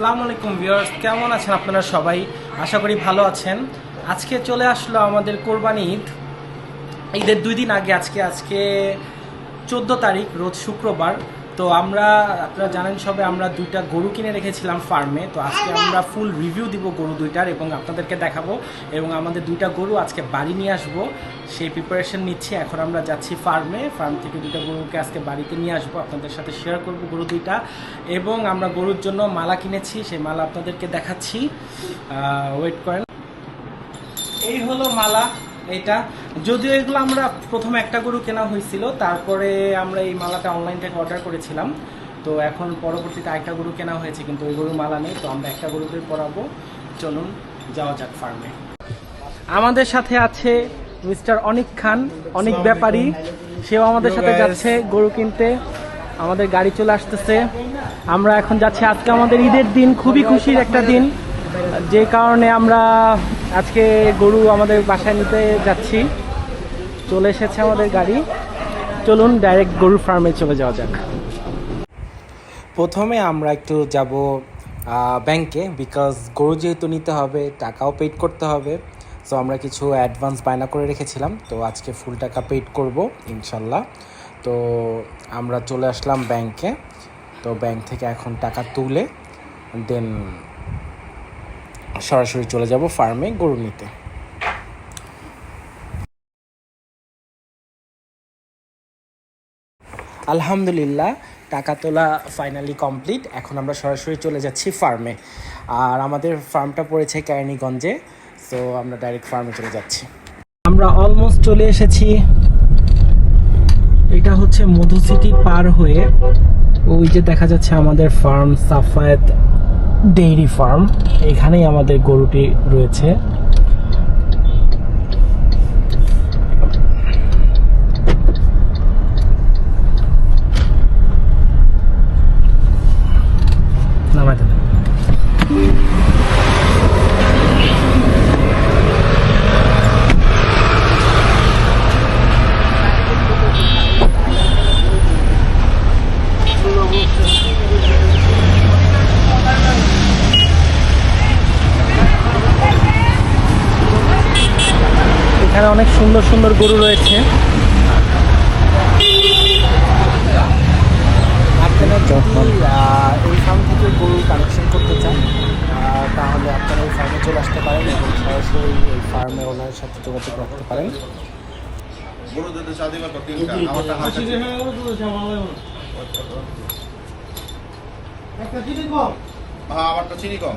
আসসালামু আলাইকুম ভিউয়ার্স, কেমন আছেন আপনারা সবাই? আশা করি ভালো আছেন। আজকে চলে আসলো আমাদের কোরবানি ঈদ। ঈদের দুই দিন আগে, আজকে আজকে চোদ্দ তারিখ, রোজ শুক্রবার। তো আমরা, আপনারা জানেন সবে আমরা দুইটা গরু কিনে রেখেছিলাম ফার্মে তো আজকে আমরা ফুল রিভিউ দিব গরু দুইটার এবং আপনাদেরকে দেখাবো। এবং আমাদের দুইটা গরু আজকে বাড়ি নিয়ে আসব, সেই প্রিপারেশন নিচ্ছি। এখন আমরা যাচ্ছি ফার্মে ফার্ম থেকে দুইটা গরুকে আজকে বাড়িতে নিয়ে আসব, আপনাদের সাথে শেয়ার করব গরু দুইটা। এবং আমরা গরুর জন্য মালা কিনেছি, সেই মালা আপনাদেরকে দেখাচ্ছি। ওয়েট করেন। এই হলো মালা। এটা। যদিও এগুলো আমরা প্রথমে একটা গরু কেনা হয়েছিল তারপরে আমরা এই মালাটা অনলাইন থেকে অর্ডার করেছিলাম। তো এখন পরবর্তীতে আরেকটা গরু কেনা হয়েছে কিন্তু ওই গরু মালা নেই তো আমরা একটা গরুতে পরাবো। চলুন যাওয়া যাক ফার্মে আমাদের সাথে আছে মিস্টার অনিক খান অনেক ব্যাপারী। সেও আমাদের সাথে যাচ্ছে গরু কিনতে। আমাদের গাড়ি চলে আসতেছে। আমরা এখন যাচ্ছি আজকে আমাদের ঈদের দিন খুবই খুশির একটা দিন। যে কারণে আমরা আজকে গরু আমাদের বাসায় নিতে যাচ্ছি। চলে এসেছে আমাদের গাড়ি। চলুন ডাইরেক্ট গরু ফার্মে চলে যাওয়া যাক। প্রথমে আমরা একটু যাব ব্যাংকে বিকজ গরু যেহেতু নিতে হবে, টাকাও পেড করতে হবে। সো আমরা কিছু অ্যাডভান্স বায়না করে রেখেছিলাম। তো আজকে ফুল টাকা পেড করব, ইনশাল্লাহ। তো আমরা চলে আসলাম ব্যাংকে তো ব্যাংক থেকে এখন টাকা তুলে দেন সরাসরি চলে যাব ফার্মে গরু নিতে। আলহামদুলিল্লাহ, টাকা তোলা ফাইনালি কমপ্লিট এখন আমরা সরাসরি চলে যাচ্ছি ফার্মে। আর আমাদের ফার্মটা পড়েছে কেরানীগঞ্জে সো আমরা ডাইরেক্ট ফার্মে চলে যাচ্ছি। আমরা অলমোস্ট চলে এসেছি। এটা হচ্ছে মধু সিটি পার হয়ে, ওই যে দেখা যাচ্ছে আমাদের ফার্ম সাফায়েত ডেইরি ফার্ম এখানেই আমাদের গরুটি রয়েছে। এখানে অনেক সুন্দর সুন্দর গরু রয়েছে। আপনারা এই ফার্ম থেকে গরু কালেকশন করতে চান তাহলে আপনারা এই ফার্মে চলে আসতে পারেন এবং সরাসরি এই ফার্মে ওনার সাথে যোগাযোগ রাখতে পারেন। হ্যাঁ আমারটা চিনি কম।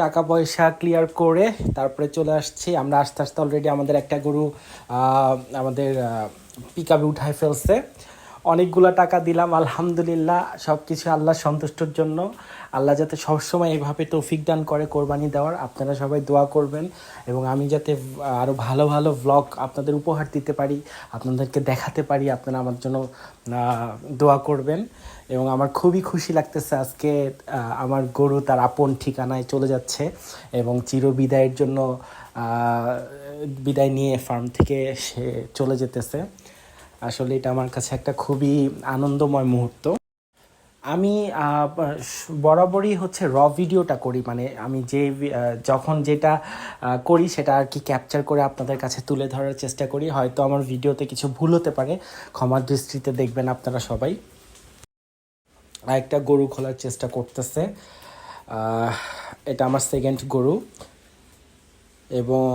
টাকা পয়সা ক্লিয়ার করে তারপরে চলে আসছি। আমরা আস্তে আস্তে অলরেডি আমাদের একটা গরু আমাদের পিক আপে উঠায় ফেলছে। অনেকগুলো টাকা দিলাম, আলহামদুলিল্লাহ সব কিছু আল্লাহ সন্তুষ্টর জন্য। আল্লাহ যাতে সবসময় এভাবে তৌফিক দান করে কোরবানি দেওয়ার, আপনারা সবাই দোয়া করবেন এবং আমি যাতে আরও ভালো ভালো ভ্লগ আপনাদের উপহার দিতে পারি, আপনাদেরকে দেখাতে পারি, আপনারা আমার জন্য দোয়া করবেন। এবং আমার খুবই খুশি লাগতেছে আজকে আমার গরু তার আপন ঠিকানায় চলে যাচ্ছে এবং চির বিদায়ের জন্য বিদায় নিয়ে ফার্ম থেকে সে চলে যেতেছে। আসলে এটা আমার কাছে একটা খুবই আনন্দময় মুহূর্ত। আমি বরাবরই হচ্ছে র ভিডিওটা করি মানে আমি যে যখন যেটা করি সেটা আর কি ক্যাপচার করে আপনাদের কাছে তুলে ধরার চেষ্টা করি। হয়তো আমার ভিডিওতে কিছু ভুল হতে পারে, ক্ষমার দৃষ্টিতে দেখবেন আপনারা সবাই। আরেকটা গরু খোলার চেষ্টা করতেছে। এটা আমার সেকেন্ড গরু। এবং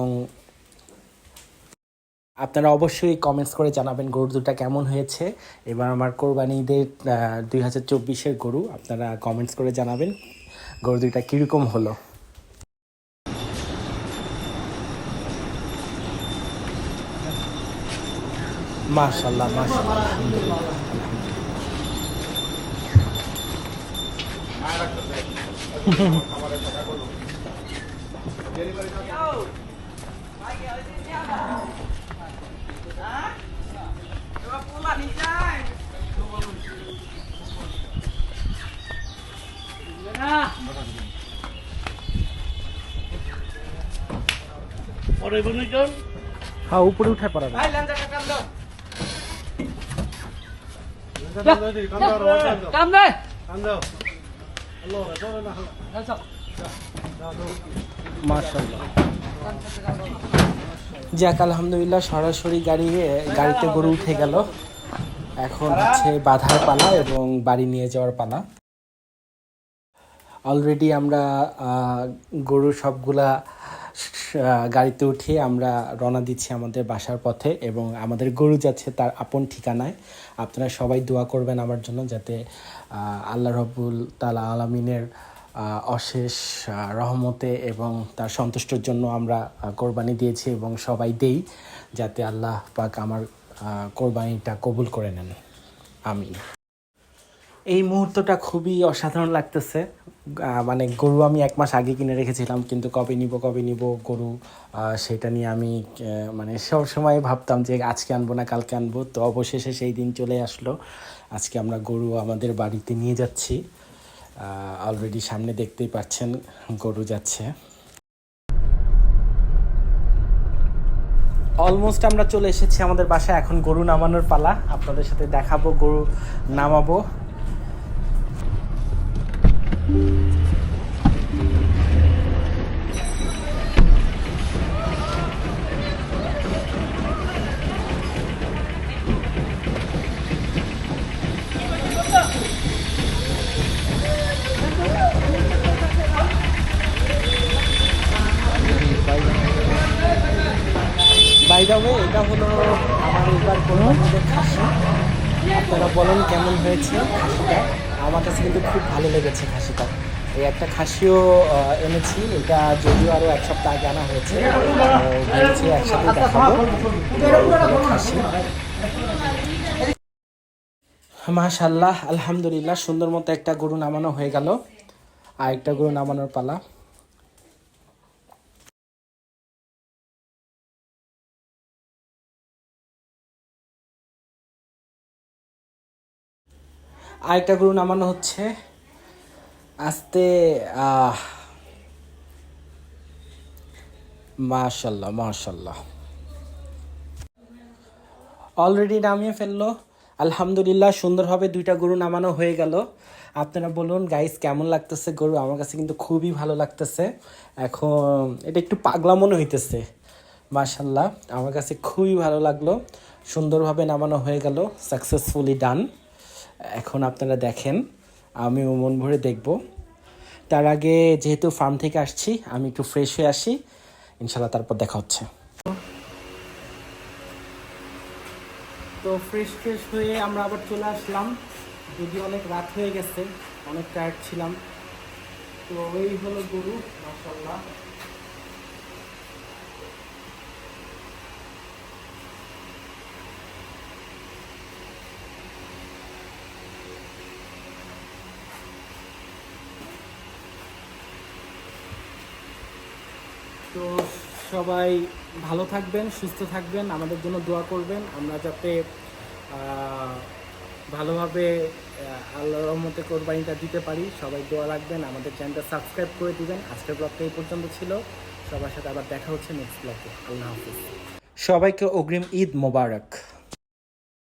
আপনারা অবশ্যই কমেন্টস করে জানাবেন গরু দুটা কেমন হয়েছে। এবার আমার কোরবানি ঈদের দুই হাজার চব্বিশের গরু, আপনারা কমেন্টস করে জানাবেন গরু দুইটা কীরকম হলো। মাশাল্লাহ মাশাল্লাহ হ্যাঁ রাখতেছে আমার একটা টাকা করল ডেলিভারি পরে বনুজন হ্যাঁ উপরে উঠে পড়াবে কাম দে মাশাল্লাহ যাক, আলহামদুলিল্লাহ সরাসরি গাড়ি গাড়িতে গরু উঠে গেল। এখন হচ্ছে বাধার পালা এবং বাড়ি নিয়ে যাওয়ার পালা। অলরেডি আমরা গরু সবগুলা গাড়িতে উঠিয়ে আমরা রওনা দিচ্ছি আমাদের বাসার পথে এবং আমাদের গরু যাচ্ছে তার আপন ঠিকানায়। আপনারা সবাই দোয়া করবেন আমার জন্য যাতে আল্লাহ রব্বুল তালা আলমিনের অশেষ রহমতে এবং তার সন্তুষ্টর জন্য আমরা কোরবানি দিয়েছি এবং সবাই দেই যাতে আল্লাহ পাক আমার কোরবানিটা কবুল করে নেন। আমিন। এই মুহূর্তটা খুবই অসাধারণ লাগতেছে। মানে গরু আমি এক মাস আগে কিনে রেখেছিলাম, কিন্তু কবে নিব কবে নিব গরু সেটা নিয়ে আমি মানে সব সময় ভাবতাম যে আজকে আনব না, কালকে আনব। তো অবশেষে সেই দিন চলে আসলো। আজকে আমরা গরু আমাদের বাড়িতে নিয়ে যাচ্ছি। অলরেডি সামনে দেখতেই পাচ্ছেন, গরু যাচ্ছে। অলমোস্ট আমরা চলে এসেছি আমাদের বাসায়, এখন গরু নামানোর পালা। আপনাদের সাথে দেখাবো, গরু নামাবো। বাই এটা হলো আমার এবার কোরবানিদের খাসি আপনারা বলেন কেমন হয়েছে খাসিটা? আমার কাছে কিন্তু খুব ভালো লেগেছে খাসিটা। এই একটা খাসিও এনেছি। এটা যদিও আরও এক সপ্তাহ আগে আনা হয়েছে। একসাথে খাসি মাশাল্লাহ আলহামদুলিল্লাহ, সুন্দর মতো একটা গরু নামানো হয়ে গেল। আর একটা গরু নামানোর পালা। আরেকটা গরু নামানো হচ্ছে। আস্তে মাশাল্লাহ মাশাল্লাহ। অলরেডি নামিয়ে ফেলল। আলহামদুলিল্লাহ, সুন্দরভাবে দুইটা গরু নামানো হয়ে গেল। আপনারা বলুন গাইস কেমন লাগতেছে গরু? আমার কাছে কিন্তু খুবই ভালো লাগতেছে। এখন, এটা একটু পাগলা মনে হইতেছে। মাশাল্লাহ, আমার কাছে খুবই ভালো লাগল। সুন্দরভাবে নামানো হয়ে গেল সাকসেসফুলি ডান এখন আপনারা দেখেন আমিও মন ভরে দেখব। তার আগে যেহেতু ফার্ম থেকে আসছি, আমি একটু ফ্রেশ হয়ে আসি। ইনশাল্লাহ তারপর দেখা হচ্ছে। তো ফ্রেশ ফ্রেশ হয়ে আমরা আবার চলে আসলাম। যদি অনেক রাত হয়ে গেছে, অনেক টায়ার্ড ছিলাম। তো এই হলো গরু মাসাল্লাহ তো সবাই ভালো থাকবেন, সুস্থ থাকবেন, আমাদের জন্য দোয়া করবেন। আমরা যাতে ভালোভাবে আল্লাহ রহমতে কোরবানিটা দিতে পারি। সবাই দোয়া রাখবেন, আমাদের চ্যানেলটা সাবস্ক্রাইব করে দিবেন। আজকের ব্লগটা এই পর্যন্ত ছিল। সবার সাথে আবার দেখা হচ্ছে নেক্সট ব্লগে। আল্লাহ হাফিজ। সবাইকে অগ্রিম ঈদ মোবারক।